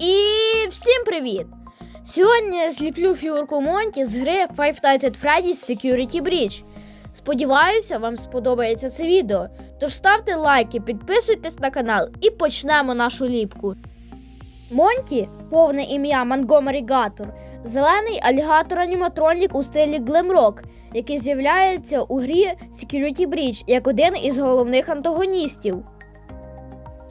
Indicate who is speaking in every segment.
Speaker 1: І всім привіт! Сьогодні я зліплю фігурку Монті з гри Five Nights at Freddy's Security Breach. Сподіваюся, вам сподобається це відео. Тож ставте лайки, підписуйтесь на канал і почнемо нашу ліпку. Монті, повне ім'я Монгомері Гатор, зелений алігатор-аніматронік у стилі глемрок, який з'являється у грі Security Breach як один із головних антагоністів.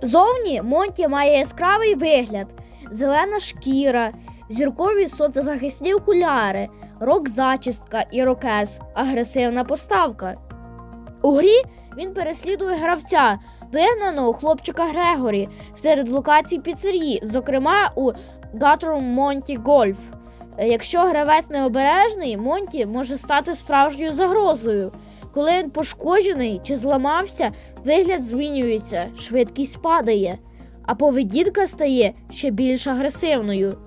Speaker 1: Зовні Монті має яскравий вигляд, зелена шкіра, зіркові соцзахисні окуляри, рок-зачістка, ірокез, агресивна поставка. У грі він переслідує гравця, вигнаного хлопчика Грегорі серед локацій піцерії, зокрема у Гатору Монті Гольф. Якщо гравець необережний, Монті може стати справжньою загрозою. Коли він пошкоджений чи зламався, вигляд змінюється, швидкість падає, а поведінка стає ще більш агресивною.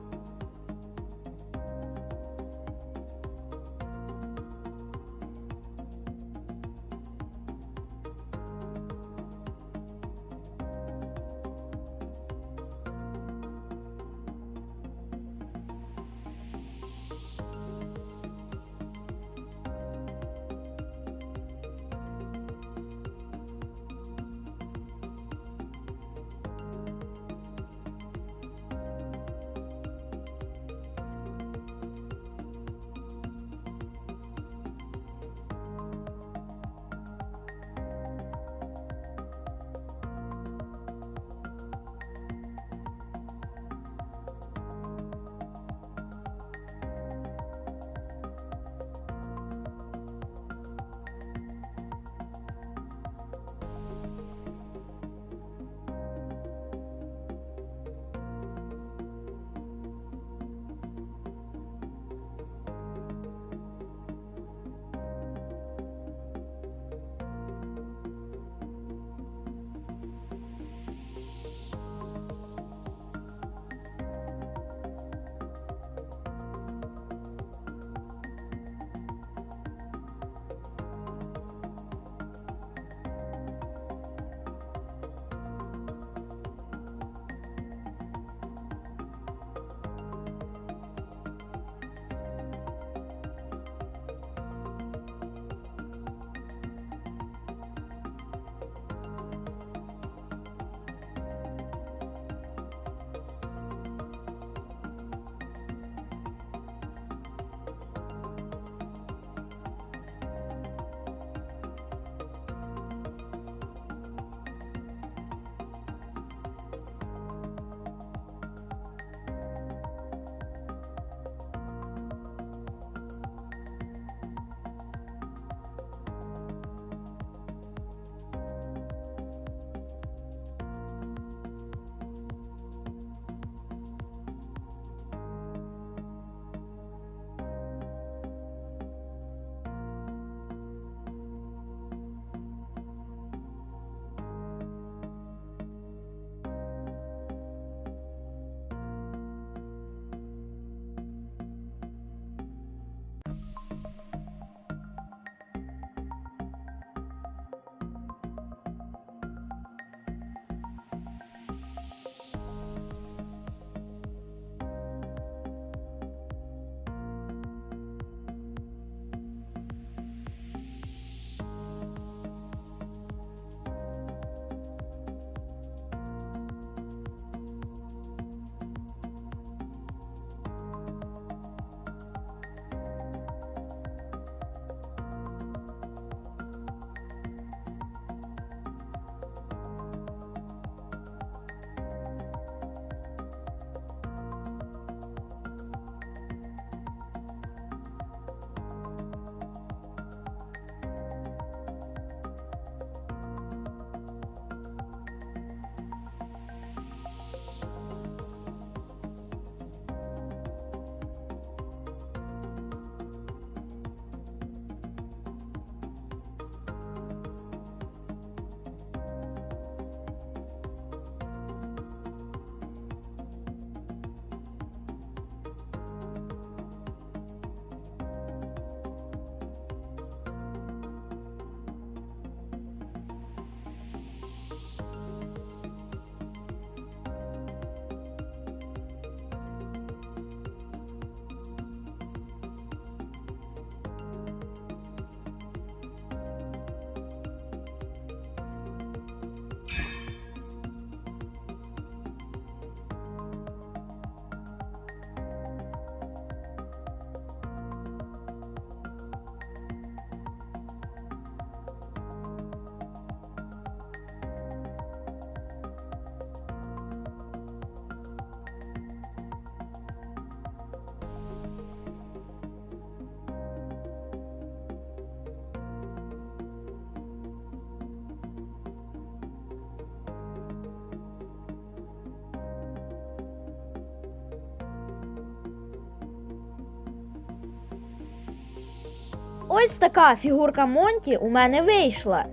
Speaker 1: Ось така фігурка Монті у мене вийшла.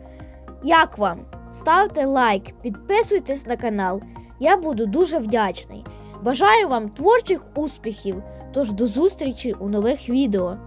Speaker 1: Як вам? Ставте лайк, підписуйтесь на канал. Я буду дуже вдячний. Бажаю вам творчих успіхів. Тож до зустрічі у нових відео.